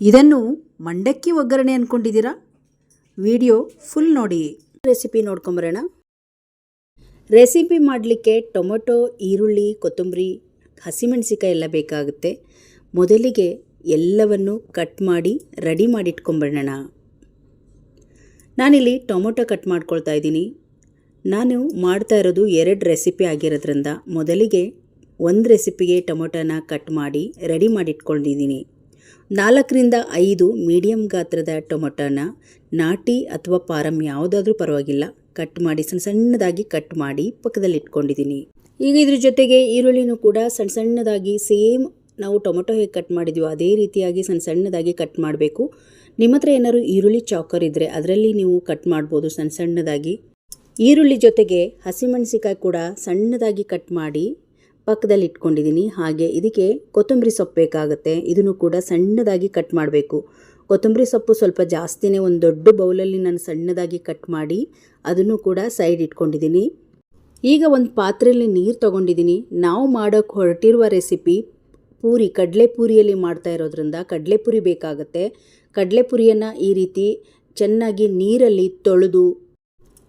ಇದನ್ನು ಮಂಡಕ್ಕಿ ಒಗ್ಗರಣೆ ಅಂದ್ಕೊಂಡಿದ್ದೀರಾ ವಿಡಿಯೋ ಫುಲ್ ನೋಡಿ. ರೆಸಿಪಿ ನೋಡ್ಕೊಂಬರೋಣ. ರೆಸಿಪಿ ಮಾಡಲಿಕ್ಕೆ ಟೊಮೊಟೊ, ಈರುಳ್ಳಿ, ಕೊತ್ತಂಬರಿ ಹಸಿಮೆಣಸಿಕಾಯಿ ಎಲ್ಲ ಬೇಕಾಗುತ್ತೆ. ಮೊದಲಿಗೆ ಎಲ್ಲವನ್ನು ಕಟ್ ಮಾಡಿ, ರೆಡಿ ಮಾಡಿಟ್ಕೊಂಬರೋಣ ನಾನಿಲ್ಲಿ ಟೊಮೊಟೊ ಕಟ್ ಮಾಡ್ಕೊಳ್ತಾ ಇದ್ದೀನಿ. ನಾನು ಮಾಡ್ತಾ ಇರೋದು ಎರಡು ರೆಸಿಪಿ ಆಗಿರೋದ್ರಿಂದ ಮೊದಲಿಗೆ ಒಂದು ರೆಸಿಪಿಗೆ ಟೊಮೊಟೊನ ಕಟ್ ಮಾಡಿ, ರೆಡಿ ಮಾಡಿಟ್ಕೊಂಡಿದ್ದೀನಿ ನಾಲ್ಕರಿಂದ ಐದು ಮೀಡಿಯಂ ಗಾತ್ರದ ಟೊಮೊಟೊನ ನಾಟಿ ಅಥವಾ ಪಾರಂ ಯಾವುದಾದ್ರೂ ಪರವಾಗಿಲ್ಲ. ಕಟ್ ಮಾಡಿ ಸಣ್ಣ ಸಣ್ಣದಾಗಿ ಕಟ್ ಮಾಡಿ ಪಕ್ಕದಲ್ಲಿ ಇಟ್ಕೊಂಡಿದ್ದೀನಿ ಈಗ ಇದ್ರ ಜೊತೆಗೆ ಈರುಳ್ಳಿನೂ ಕೂಡ ಸಣ್ಣ ಸಣ್ಣದಾಗಿ ಸೇಮ್ ನಾವು ಟೊಮೊಟೊ ಹೇಗೆ ಕಟ್ ಮಾಡಿದ್ವೋ ಅದೇ ರೀತಿಯಾಗಿ ಸಣ್ಣ ಸಣ್ಣದಾಗಿ ಕಟ್ ಮಾಡಬೇಕು. ನಿಮ್ಮ ಹತ್ರ ಏನಾದ್ರು ಈರುಳ್ಳಿ ಚಾಕರ್ ಇದ್ದರೆ ಅದರಲ್ಲಿ ನೀವು ಕಟ್ ಮಾಡ್ಬೋದು ಸಣ್ಣ ಸಣ್ಣದಾಗಿ. ಈರುಳ್ಳಿ ಜೊತೆಗೆ ಹಸಿಮೆಣಸಿಕಾಯಿ ಕೂಡ ಸಣ್ಣದಾಗಿ ಕಟ್ ಮಾಡಿ ಪಕ್ಕದಲ್ಲಿ ಇಟ್ಕೊಂಡಿದ್ದೀನಿ. ಹಾಗೆ ಇದಕ್ಕೆ ಕೊತ್ತಂಬರಿ ಸೊಪ್ಪು ಬೇಕಾಗುತ್ತೆ. ಇದನ್ನು ಕೂಡ ಸಣ್ಣದಾಗಿ ಕಟ್ ಮಾಡಬೇಕು. ಕೊತ್ತಂಬರಿ ಸೊಪ್ಪು ಸ್ವಲ್ಪ ಜಾಸ್ತಿನೇ ಒಂದು ದೊಡ್ಡ ಬೌಲಲ್ಲಿ ನಾನು ಸಣ್ಣದಾಗಿ ಕಟ್ ಮಾಡಿ ಅದನ್ನು ಕೂಡ ಸೈಡ್ ಇಟ್ಕೊಂಡಿದ್ದೀನಿ. ಈಗ ಒಂದು ಪಾತ್ರೆಯಲ್ಲಿ ನೀರು ತೊಗೊಂಡಿದ್ದೀನಿ. ನಾವು ಮಾಡೋಕ್ಕೆ ಹೊರಟಿರುವ ರೆಸಿಪಿ ಪೂರಿ ಕಡಲೆ ಪೂರಿಯಲ್ಲಿ ಮಾಡ್ತಾ ಇರೋದ್ರಿಂದ ಕಡಲೆ ಪೂರಿ ಬೇಕಾಗುತ್ತೆ. ಕಡಲೆ ಪುರಿಯನ್ನು ಈ ರೀತಿ ಚೆನ್ನಾಗಿ ನೀರಲ್ಲಿ ತೊಳೆದು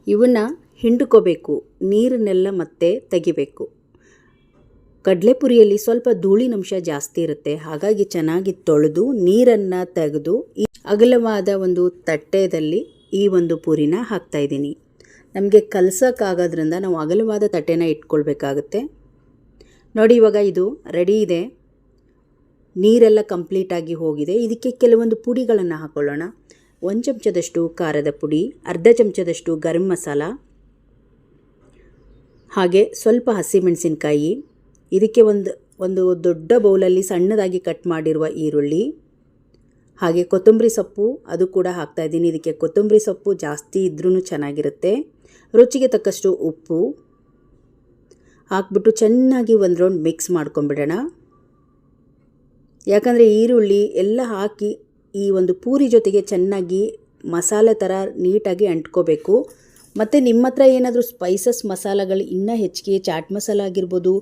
ಇವನ್ನ ಹಿಂಡ್ಕೋಬೇಕು. ನೀರನ್ನೆಲ್ಲ ಮತ್ತೆ ತೆಗಿಬೇಕು. ಕಡಲೆಪುರಿಯಲ್ಲಿ ಸ್ವಲ್ಪ ಧೂಳಿನಂಶ ಜಾಸ್ತಿ ಇರುತ್ತೆ. ಹಾಗಾಗಿ ಚೆನ್ನಾಗಿ ತೊಳೆದು ನೀರನ್ನು ತೆಗೆದು ಅಗಲವಾದ ಒಂದು ತಟ್ಟೆದಲ್ಲಿ ಈ ಒಂದು ಪೂರಿನ ಹಾಕ್ತಾ ಇದ್ದೀನಿ. ನಮಗೆ ಕಲಸೋಕ್ಕಾಗೋದ್ರಿಂದ ನಾವು ಅಗಲವಾದ ತಟ್ಟೆನ ಇಟ್ಕೊಳ್ಬೇಕಾಗುತ್ತೆ. ನೋಡಿ, ಇವಾಗ ಇದು ರೆಡಿ ಇದೆ. ನೀರೆಲ್ಲ ಕಂಪ್ಲೀಟಾಗಿ ಹೋಗಿದೆ. ಇದಕ್ಕೆ ಕೆಲವೊಂದು ಪುಡಿಗಳನ್ನು ಹಾಕೊಳ್ಳೋಣ. ಒಂದು ಚಮಚದಷ್ಟು ಖಾರದ ಪುಡಿ, ಅರ್ಧ ಚಮಚದಷ್ಟು ಗರಂ ಮಸಾಲ, ಹಾಗೆ ಸ್ವಲ್ಪ ಹಸಿಮೆಣಸಿನ್ಕಾಯಿ ಇದಕ್ಕೆ ಒಂದು ಒಂದು ದೊಡ್ಡ ಬೌಲಲ್ಲಿ ಸಣ್ಣದಾಗಿ ಕಟ್ ಮಾಡಿರುವ ಈರುಳ್ಳಿ, ಹಾಗೆ ಕೊತ್ತಂಬರಿ ಸೊಪ್ಪು ಅದು ಕೂಡ ಹಾಕ್ತಾ ಇದ್ದೀನಿ. ಇದಕ್ಕೆ ಕೊತ್ತಂಬರಿ ಸೊಪ್ಪು ಜಾಸ್ತಿ ಇದ್ರೂ ಚೆನ್ನಾಗಿರುತ್ತೆ. ರುಚಿಗೆ ತಕ್ಕಷ್ಟು ಉಪ್ಪು ಹಾಕ್ಬಿಟ್ಟು ಚೆನ್ನಾಗಿ ಒಂದು ರೌಂಡ್ ಮಿಕ್ಸ್ ಮಾಡ್ಕೊಂಬಿಡೋಣ. ಯಾಕಂದರೆ ಈರುಳ್ಳಿ ಎಲ್ಲ ಹಾಕಿ ಈ ಒಂದು ಪೂರಿ ಜೊತೆಗೆ ಚೆನ್ನಾಗಿ ಮಸಾಲೆ ಥರ ನೀಟಾಗಿ ಅಂಟ್ಕೋಬೇಕು. ಮತ್ತು ನಿಮ್ಮ ಹತ್ರ ಏನಾದರೂ ಸ್ಪೈಸಸ್ ಮಸಾಲಗಳು ಇನ್ನೂ ಹೆಚ್ಚಿಗೆ ಚಾಟ್ ಮಸಾಲ ಆಗಿರ್ಬೋದು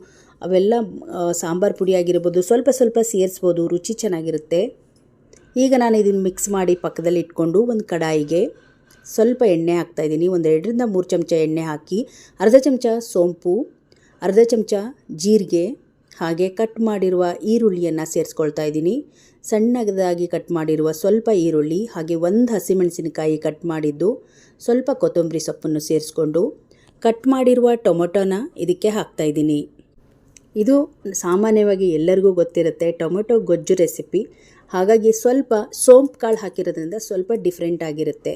ಅವೆಲ್ಲ ಸಾಂಬಾರು ಪುಡಿ ಆಗಿರ್ಬೋದು, ಸ್ವಲ್ಪ ಸ್ವಲ್ಪ ಸೇರಿಸ್ಬೋದು, ರುಚಿ ಚೆನ್ನಾಗಿರುತ್ತೆ. ಈಗ ನಾನು ಇದನ್ನು ಮಿಕ್ಸ್ ಮಾಡಿ ಪಕ್ಕದಲ್ಲಿ ಇಟ್ಕೊಂಡು ಒಂದು ಕಡಾಯಿಗೆ ಸ್ವಲ್ಪ ಎಣ್ಣೆ ಹಾಕ್ತಾಯಿದ್ದೀನಿ ಒಂದು ಎರಡರಿಂದ ಮೂರು ಚಮಚ ಎಣ್ಣೆ ಹಾಕಿ, ಅರ್ಧ ಚಮಚ ಸೋಂಪು, ಅರ್ಧ ಚಮಚ ಜೀರಿಗೆ, ಹಾಗೆ ಕಟ್ ಮಾಡಿರುವ ಈರುಳ್ಳಿಯನ್ನು ಸೇರಿಸ್ಕೊಳ್ತಾ ಇದ್ದೀನಿ. ಸಣ್ಣದಾಗಿ ಕಟ್ ಮಾಡಿರುವ ಸ್ವಲ್ಪ ಈರುಳ್ಳಿ, ಹಾಗೆ ಒಂದು ಹಸಿಮೆಣಸಿನಕಾಯಿ ಕಟ್ ಮಾಡಿದ್ದು ಸ್ವಲ್ಪ ಕೊತ್ತಂಬರಿ ಸೊಪ್ಪನ್ನು ಸೇರಿಸ್ಕೊಂಡು ಕಟ್ ಮಾಡಿರುವ ಟೊಮೊಟೊನ ಇದಕ್ಕೆ ಹಾಕ್ತಾಯಿದ್ದೀನಿ ಇದು ಸಾಮಾನ್ಯವಾಗಿ ಎಲ್ಲರಿಗೂ ಗೊತ್ತಿರುತ್ತೆ ಟೊಮೆಟೊ ಗೊಜ್ಜು ರೆಸಿಪಿ. ಹಾಗಾಗಿ ಸ್ವಲ್ಪ ಸೋಂಪು ಕಾಳು ಹಾಕಿರೋದ್ರಿಂದ ಸ್ವಲ್ಪ ಡಿಫ್ರೆಂಟ್ ಆಗಿರುತ್ತೆ.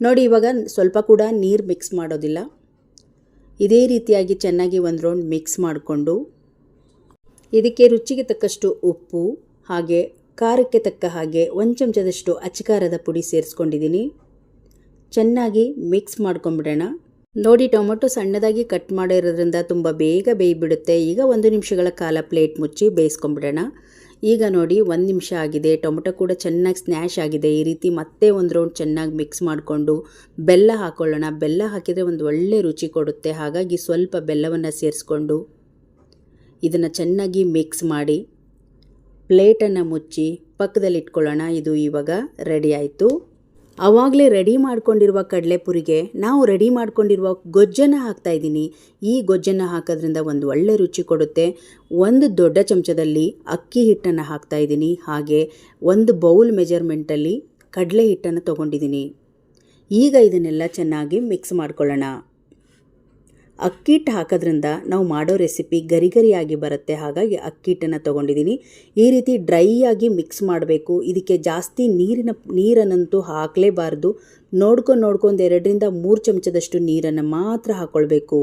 ನೋಡಿ, ಇವಾಗ ಸ್ವಲ್ಪ ಕೂಡ ನೀರು ಮಿಕ್ಸ್ ಮಾಡೋದಿಲ್ಲ. ಇದೇ ರೀತಿಯಾಗಿ ಚೆನ್ನಾಗಿ ಒಂದು ರೌಂಡ್ ಮಿಕ್ಸ್ ಮಾಡಿಕೊಂಡು ಇದಕ್ಕೆ ರುಚಿಗೆ ತಕ್ಕಷ್ಟು ಉಪ್ಪು, ಹಾಗೆ ಖಾರಕ್ಕೆ ತಕ್ಕ ಹಾಗೆ ಒಂದು ಚಮಚದಷ್ಟು ಅಚ್ಚಕಾರದ ಪುಡಿ ಸೇರಿಸ್ಕೊಂಡಿದ್ದೀನಿ. ಚೆನ್ನಾಗಿ ಮಿಕ್ಸ್ ಮಾಡ್ಕೊಂಬಿಡೋಣ. ನೋಡಿ, ಟೊಮೊಟೊ ಸಣ್ಣದಾಗಿ ಕಟ್ ಮಾಡಿರೋದ್ರಿಂದ ತುಂಬ ಬೇಗ ಬೇಯ್ಬಿಡುತ್ತೆ. ಈಗ ಒಂದು ನಿಮಿಷಗಳ ಕಾಲ ಪ್ಲೇಟ್ ಮುಚ್ಚಿ ಬೇಯಿಸ್ಕೊಂಬಿಡೋಣ ಈಗ ನೋಡಿ, ಒಂದು ನಿಮಿಷ ಆಗಿದೆ. ಟೊಮೊಟೊ ಕೂಡ ಚೆನ್ನಾಗಿ ಸ್ನ್ಯಾಶ್ ಆಗಿದೆ. ಈ ರೀತಿ ಮತ್ತೆ ಒಂದು ರೌಂಡ್ ಚೆನ್ನಾಗಿ ಮಿಕ್ಸ್ ಮಾಡಿಕೊಂಡು ಬೆಲ್ಲ ಹಾಕೊಳ್ಳೋಣ. ಬೆಲ್ಲ ಹಾಕಿದರೆ ಒಂದು ಒಳ್ಳೆ ರುಚಿ ಕೊಡುತ್ತೆ. ಹಾಗಾಗಿ ಸ್ವಲ್ಪ ಬೆಲ್ಲವನ್ನು ಸೇರಿಸ್ಕೊಂಡು ಇದನ್ನು ಚೆನ್ನಾಗಿ ಮಿಕ್ಸ್ ಮಾಡಿ ಪ್ಲೇಟನ್ನು ಮುಚ್ಚಿ ಪಕ್ಕದಲ್ಲಿ ಇಟ್ಕೊಳ್ಳೋಣ ಇದು ಇವಾಗ ರೆಡಿ ಆಯಿತು. ಆವಾಗಲೇ ರೆಡಿ ಮಾಡ್ಕೊಂಡಿರುವ ಕಡಲೆಪುರಿಗೆ ನಾವು ರೆಡಿ ಮಾಡ್ಕೊಂಡಿರುವ ಗೊಜ್ಜನ್ನು ಹಾಕ್ತಾ ಇದ್ದೀನಿ. ಈ ಗೊಜ್ಜನ್ನು ಹಾಕೋದ್ರಿಂದ ಒಂದು ಒಳ್ಳೆ ರುಚಿ ಕೊಡುತ್ತೆ. ಒಂದು ದೊಡ್ಡ ಚಮಚದಲ್ಲಿ ಅಕ್ಕಿ ಹಿಟ್ಟನ್ನು ಹಾಕ್ತಾ ಇದ್ದೀನಿ. ಹಾಗೆ ಒಂದು ಬೌಲ್ ಮೆಜರ್ಮೆಂಟಲ್ಲಿ ಕಡಲೆ ಹಿಟ್ಟನ್ನು ತೊಗೊಂಡಿದ್ದೀನಿ. ಈಗ ಇದನ್ನೆಲ್ಲ ಚೆನ್ನಾಗಿ ಮಿಕ್ಸ್ ಮಾಡ್ಕೊಳ್ಳೋಣ. ಅಕ್ಕಿಟ್ಟು ಹಾಕೋದ್ರಿಂದ ನಾವು ಮಾಡೋ ರೆಸಿಪಿ ಗರಿ ಗರಿಯಾಗಿ ಬರುತ್ತೆ. ಹಾಗಾಗಿ ಅಕ್ಕಿಟ್ಟನ್ನು ತೊಗೊಂಡಿದ್ದೀನಿ. ಈ ರೀತಿ ಡ್ರೈ ಆಗಿ ಮಿಕ್ಸ್ ಮಾಡಬೇಕು. ಇದಕ್ಕೆ ಜಾಸ್ತಿ ನೀರಿನ, ನೀರನ್ನಂತೂ ಹಾಕಲೇಬಾರ್ದು. ನೋಡ್ಕೊಂಡು ನೋಡ್ಕೊಂಡು ಎರಡರಿಂದ ಮೂರು ಚಮಚದಷ್ಟು ನೀರನ್ನು ಮಾತ್ರ ಹಾಕ್ಕೊಳ್ಬೇಕು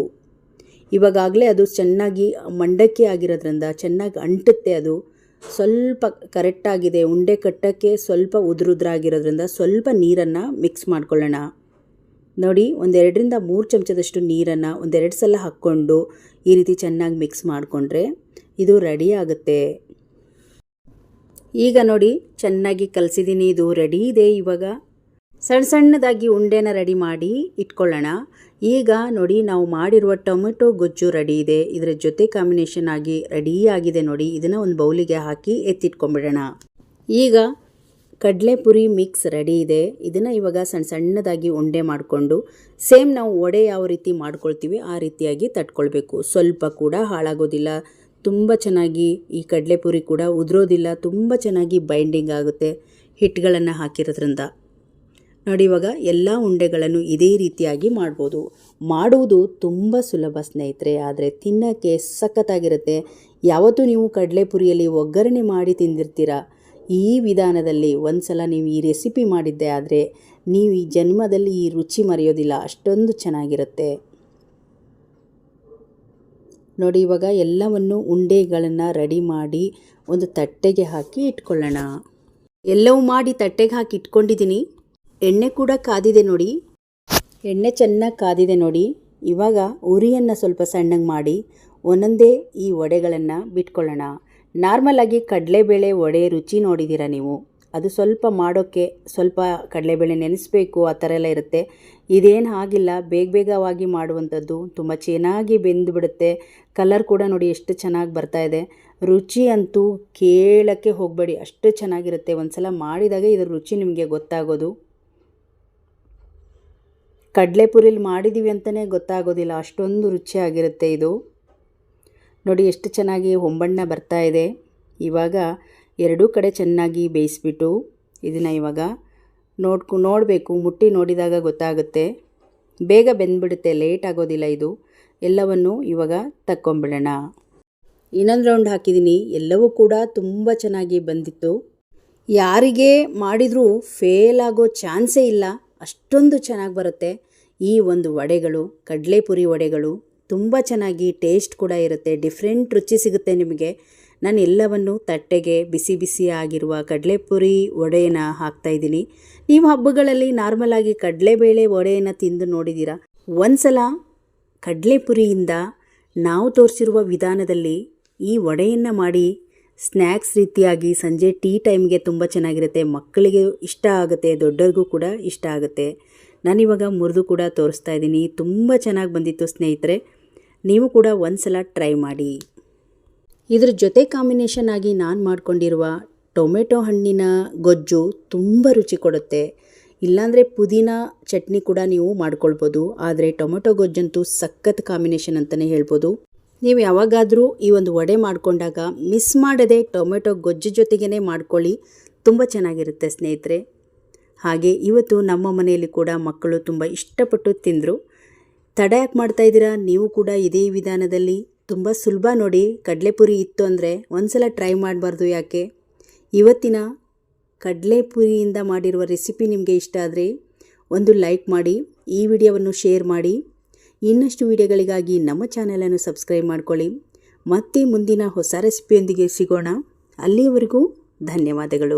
ಇವಾಗಾಗಲೇ ಅದು ಚೆನ್ನಾಗಿ ಮಂಡಕ್ಕಿ ಆಗಿರೋದ್ರಿಂದ, ಚೆನ್ನಾಗಿ ಅಂಟುತ್ತೆ ಅದು. ಸ್ವಲ್ಪ ಕರೆಕ್ಟಾಗಿದೆ ಉಂಡೆ ಕಟ್ಟಕ್ಕೆ ಸ್ವಲ್ಪ ಉದುರುದ್ರಾಗಿರೋದ್ರಿಂದ ಸ್ವಲ್ಪ ನೀರನ್ನು ಮಿಕ್ಸ್ ಮಾಡ್ಕೊಳ್ಳೋಣ. ನೋಡಿ, ಒಂದೆರಡರಿಂದ ಮೂರು ಚಮಚದಷ್ಟು ನೀರನ್ನು ಒಂದೆರಡು ಸಲ ಹಾಕ್ಕೊಂಡು ಈ ರೀತಿ ಚೆನ್ನಾಗಿ ಮಿಕ್ಸ್ ಮಾಡಿಕೊಂಡ್ರೆ ಇದು ರೆಡಿ ಆಗುತ್ತೆ. ಈಗ ನೋಡಿ, ಚೆನ್ನಾಗಿ ಕಲಸಿದ್ದೀನಿ ಇದು ರೆಡಿ ಇದೆ ಇವಾಗ. ಸಣ್ಣ ಸಣ್ಣದಾಗಿ ಉಂಡೆನ ರೆಡಿ ಮಾಡಿ ಇಟ್ಕೊಳ್ಳೋಣ. ಈಗ ನೋಡಿ, ನಾವು ಮಾಡಿರುವ ಟೊಮೆಟೊ ಗೊಜ್ಜು ರೆಡಿ ಇದೆ. ಇದರ ಜೊತೆ ಕಾಂಬಿನೇಷನ್ ಆಗಿ ರೆಡಿ ಆಗಿದೆ ನೋಡಿ. ಇದನ್ನು ಒಂದು ಬೌಲಿಗೆ ಹಾಕಿ ಎತ್ತಿಟ್ಕೊಂಡ್ಬಿಡೋಣ. ಈಗ ಕಡಲೆಪುರಿ ಮಿಕ್ಸ್ ರೆಡಿ ಇದೆ. ಇದನ್ನು ಇವಾಗ ಸಣ್ಣ ಸಣ್ಣದಾಗಿ ಉಂಡೆ ಮಾಡಿಕೊಂಡು ಸೇಮ್ ನಾವು ವಡೆ ಯಾವ ರೀತಿ ಮಾಡ್ಕೊಳ್ತೀವಿ ಆ ರೀತಿಯಾಗಿ ತಟ್ಕೊಳ್ಬೇಕು. ಸ್ವಲ್ಪ ಕೂಡ ಹಾಳಾಗೋದಿಲ್ಲ. ತುಂಬ ಚೆನ್ನಾಗಿ ಈ ಕಡಲೆಪುರಿ ಕೂಡ ಉದುರೋದಿಲ್ಲ. ತುಂಬ ಚೆನ್ನಾಗಿ ಬೈಂಡಿಂಗ್ ಆಗುತ್ತೆ ಹಿಟ್ಗಳನ್ನು ಹಾಕಿರೋದ್ರಿಂದ. ನೋಡಿ ಇವಾಗ ಎಲ್ಲ ಉಂಡೆಗಳನ್ನು ಇದೇ ರೀತಿಯಾಗಿ ಮಾಡ್ಬೋದು. ಮಾಡುವುದು ತುಂಬ ಸುಲಭ ಸ್ನೇಹಿತರೆ, ಆದರೆ ತಿನ್ನೋಕ್ಕೆ ಸಖತ್ತಾಗಿರುತ್ತೆ. ಯಾವತ್ತೂ ನೀವು ಕಡಲೆಪುರಿಯಲ್ಲಿ ಒಗ್ಗರಣೆ ಮಾಡಿ ತಿಂದಿರ್ತೀರ? ಈ ವಿಧಾನದಲ್ಲಿ ಒಂದು ಸಲ ನೀವು ಈ ರೆಸಿಪಿ ಮಾಡಿದ್ದೆ ಆದರೆ ನೀವು ಈ ಜನ್ಮದಲ್ಲಿ ಈ ರುಚಿ ಮರೆಯೋದಿಲ್ಲ. ಅಷ್ಟೊಂದು ಚೆನ್ನಾಗಿರುತ್ತೆ. ನೋಡಿ, ಇವಾಗ ಎಲ್ಲವನ್ನು ಉಂಡೆಗಳನ್ನು ರೆಡಿ ಮಾಡಿ ಒಂದು ತಟ್ಟೆಗೆ ಹಾಕಿ ಇಟ್ಕೊಳ್ಳೋಣ. ಎಲ್ಲವೂ ಮಾಡಿ ತಟ್ಟೆಗೆ ಹಾಕಿ ಇಟ್ಕೊಂಡಿದ್ದೀನಿ. ಎಣ್ಣೆ ಕೂಡ ಕಾದಿದೆ ನೋಡಿ. ಎಣ್ಣೆ ಚೆನ್ನಾಗಿ ಕಾದಿದೆ ನೋಡಿ. ಇವಾಗ ಉರಿಯನ್ನು ಸ್ವಲ್ಪ ಸಣ್ಣಗೆ ಮಾಡಿ, ಒಂದೊಂದೇ ಈ ವಡೆಗಳನ್ನು ಬಿಟ್ಕೊಳ್ಳೋಣ. ನಾರ್ಮಲ್ ಆಗಿ ಕಡಲೆಬೇಳೆ ವಡೆ ರುಚಿ ನೋಡಿದ್ದೀರಾ ನೀವು? ಅದು ಸ್ವಲ್ಪ ಮಾಡೋಕ್ಕೆ ಸ್ವಲ್ಪ ಕಡಲೆಬೇಳೆ ನೆನೆಸ್ಬೇಕು, ಆ ಥರ ಎಲ್ಲ ಇರುತ್ತೆ. ಇದೇನು ಆಗಿಲ್ಲ ಬೇಗ ಬೇಗವಾಗಿ ಮಾಡುವಂಥದ್ದು. ತುಂಬ ಚೆನ್ನಾಗಿ ಬೆಂದು ಬಿಡುತ್ತೆ. ಕಲರ್ ಕೂಡ ನೋಡಿ ಎಷ್ಟು ಚೆನ್ನಾಗಿ ಬರ್ತಾ ಇದೆ. ರುಚಿ ಅಂತೂ ಕೇಳೋಕ್ಕೆ ಹೋಗಬೇಡಿ. ಅಷ್ಟು ಚೆನ್ನಾಗಿರುತ್ತೆ. ಒಂದ್ಸಲ ಮಾಡಿದಾಗ ಇದ್ರ ರುಚಿ ನಿಮಗೆ ಗೊತ್ತಾಗೋದು. ಕಡಲೆಪುರಿಲಿ ಮಾಡಿದ್ದೀವಿ ಅಂತಲೇ ಗೊತ್ತಾಗೋದಿಲ್ಲ. ಅಷ್ಟೊಂದು ರುಚಿಯಾಗಿರುತ್ತೆ ಇದು. ನೋಡಿ ಎಷ್ಟು ಚೆನ್ನಾಗಿ ಹೊಂಬಣ್ಣ ಬರ್ತಾ ಇದೆ. ಇವಾಗ ಎರಡೂ ಕಡೆ ಚೆನ್ನಾಗಿ ಬೇಯಿಸ್ಬಿಟ್ಟು ಇದನ್ನು ಇವಾಗ ನೋಡ್ಕೊ, ನೋಡಬೇಕು, ಮುಟ್ಟಿ ನೋಡಿದಾಗ ಗೊತ್ತಾಗುತ್ತೆ. ಬೇಗ ಬೆಂದ್ಬಿಡುತ್ತೆ, ಲೇಟ್ ಆಗೋದಿಲ್ಲ ಇದು. ಎಲ್ಲವನ್ನು ಇವಾಗ ತಕ್ಕೊಂಬಿಡೋಣ. ಇನ್ನೊಂದು ರೌಂಡ್ ಹಾಕಿದ್ದೀನಿ ಎಲ್ಲವೂ ಕೂಡ ತುಂಬ ಚೆನ್ನಾಗಿ ಬಂದಿತ್ತು. ಯಾರಿಗೆ ಮಾಡಿದರೂ ಫೇಲ್ ಆಗೋ ಚಾನ್ಸೇ ಇಲ್ಲ. ಅಷ್ಟೊಂದು ಚೆನ್ನಾಗಿ ಬರುತ್ತೆ. ಈ ಒಂದು ವಡೆಗಳು, ಕಡಲೆಪುರಿ ವಡೆಗಳು ತುಂಬ ಚೆನ್ನಾಗಿ ಟೇಸ್ಟ್ ಕೂಡ ಇರುತ್ತೆ, ಡಿಫ್ರೆಂಟ್ ರುಚಿ ಸಿಗುತ್ತೆ ನಿಮಗೆ. ನಾನು ಎಲ್ಲವನ್ನು ತಟ್ಟೆಗೆ ಬಿಸಿ ಬಿಸಿ ಆಗಿರುವ ಕಡಲೆಪುರಿ ವಡೆಯನ್ನು ಹಾಕ್ತಾಯಿದ್ದೀನಿ ನೀವು ಹಬ್ಬಗಳಲ್ಲಿ ನಾರ್ಮಲ್ ಆಗಿ ಕಡಲೆಬೇಳೆ ವಡೆಯನ್ನು ತಿಂದು ನೋಡಿದ್ದೀರಾ? ಒಂದ್ಸಲ ಕಡಲೆಪುರಿಯಿಂದ ನಾವು ತೋರಿಸಿರುವ ವಿಧಾನದಲ್ಲಿ ಈ ವಡೆಯನ್ನು ಮಾಡಿ ಸ್ನ್ಯಾಕ್ಸ್ ರೀತಿಯಾಗಿ ಸಂಜೆ ಟೀ ಟೈಮ್ಗೆ ತುಂಬ ಚೆನ್ನಾಗಿರುತ್ತೆ. ಮಕ್ಕಳಿಗೆ ಇಷ್ಟ ಆಗುತ್ತೆ ದೊಡ್ಡರಿಗೂ ಕೂಡ ಇಷ್ಟ ಆಗುತ್ತೆ. ನಾನಿವಾಗ ಮುರಿದು ಕೂಡ ತೋರಿಸ್ತಾ ಇದ್ದೀನಿ. ತುಂಬ ಚೆನ್ನಾಗಿ ಬಂದಿತ್ತು ಸ್ನೇಹಿತರೆ. ನೀವು ಕೂಡ ಒಂದು ಸಲ ಟ್ರೈ ಮಾಡಿ. ಇದ್ರ ಜೊತೆ ಕಾಂಬಿನೇಷನ್ ಆಗಿ ನಾನು ಮಾಡಿಕೊಂಡಿರುವ ಟೊಮೆಟೊ ಹಣ್ಣಿನ ಗೊಜ್ಜು ತುಂಬ ರುಚಿ ಕೊಡುತ್ತೆ. ಇಲ್ಲಾಂದರೆ ಪುದೀನ ಚಟ್ನಿ ಕೂಡ ನೀವು ಮಾಡ್ಕೊಳ್ಬೋದು. ಆದರೆ ಟೊಮೆಟೊ ಗೊಜ್ಜಂತೂ ಸಖತ್ ಕಾಂಬಿನೇಷನ್ ಅಂತಲೇ ಹೇಳ್ಬೋದು. ನೀವು ಯಾವಾಗಾದರೂ ಈ ಒಂದು ವಡೆ ಮಾಡಿಕೊಂಡಾಗ ಮಿಸ್ ಮಾಡದೆ ಟೊಮೆಟೊ ಗೊಜ್ಜು ಜೊತೆಗೇ ಮಾಡ್ಕೊಳ್ಳಿ. ತುಂಬ ಚೆನ್ನಾಗಿರುತ್ತೆ ಸ್ನೇಹಿತರೆ. ಹಾಗೆ ಇವತ್ತು ನಮ್ಮ ಮನೆಯಲ್ಲಿ ಕೂಡ ಮಕ್ಕಳು ತುಂಬ ಇಷ್ಟಪಟ್ಟು ತಿಂದರು. ತಡ ಯಾಕೆ ಮಾಡ್ತಾಯಿದ್ದೀರಾ ನೀವು ಕೂಡ ಇದೇ ವಿಧಾನದಲ್ಲಿ? ತುಂಬ ಸುಲಭ ನೋಡಿ. ಕಡಲೆಪುರಿ ಇತ್ತು ಅಂದರೆ ಒಂದ್ಸಲ ಟ್ರೈ ಮಾಡಬಾರ್ದು ಯಾಕೆ? ಇವತ್ತಿನ ಕಡಲೆಪುರಿಯಿಂದ ಮಾಡಿರುವ ರೆಸಿಪಿ ನಿಮಗೆ ಇಷ್ಟ ಆದರೆ ಒಂದು ಲೈಕ್ ಮಾಡಿ, ಈ ವಿಡಿಯೋವನ್ನು ಶೇರ್ ಮಾಡಿ. ಇನ್ನಷ್ಟು ವಿಡಿಯೋಗಳಿಗಾಗಿ ನಮ್ಮ ಚಾನಲನ್ನು ಸಬ್ಸ್ಕ್ರೈಬ್ ಮಾಡ್ಕೊಳ್ಳಿ. ಮತ್ತೆ ಮುಂದಿನ ಹೊಸ ರೆಸಿಪಿಯೊಂದಿಗೆ ಸಿಗೋಣ. ಅಲ್ಲಿಯವರೆಗೂ ಧನ್ಯವಾದಗಳು.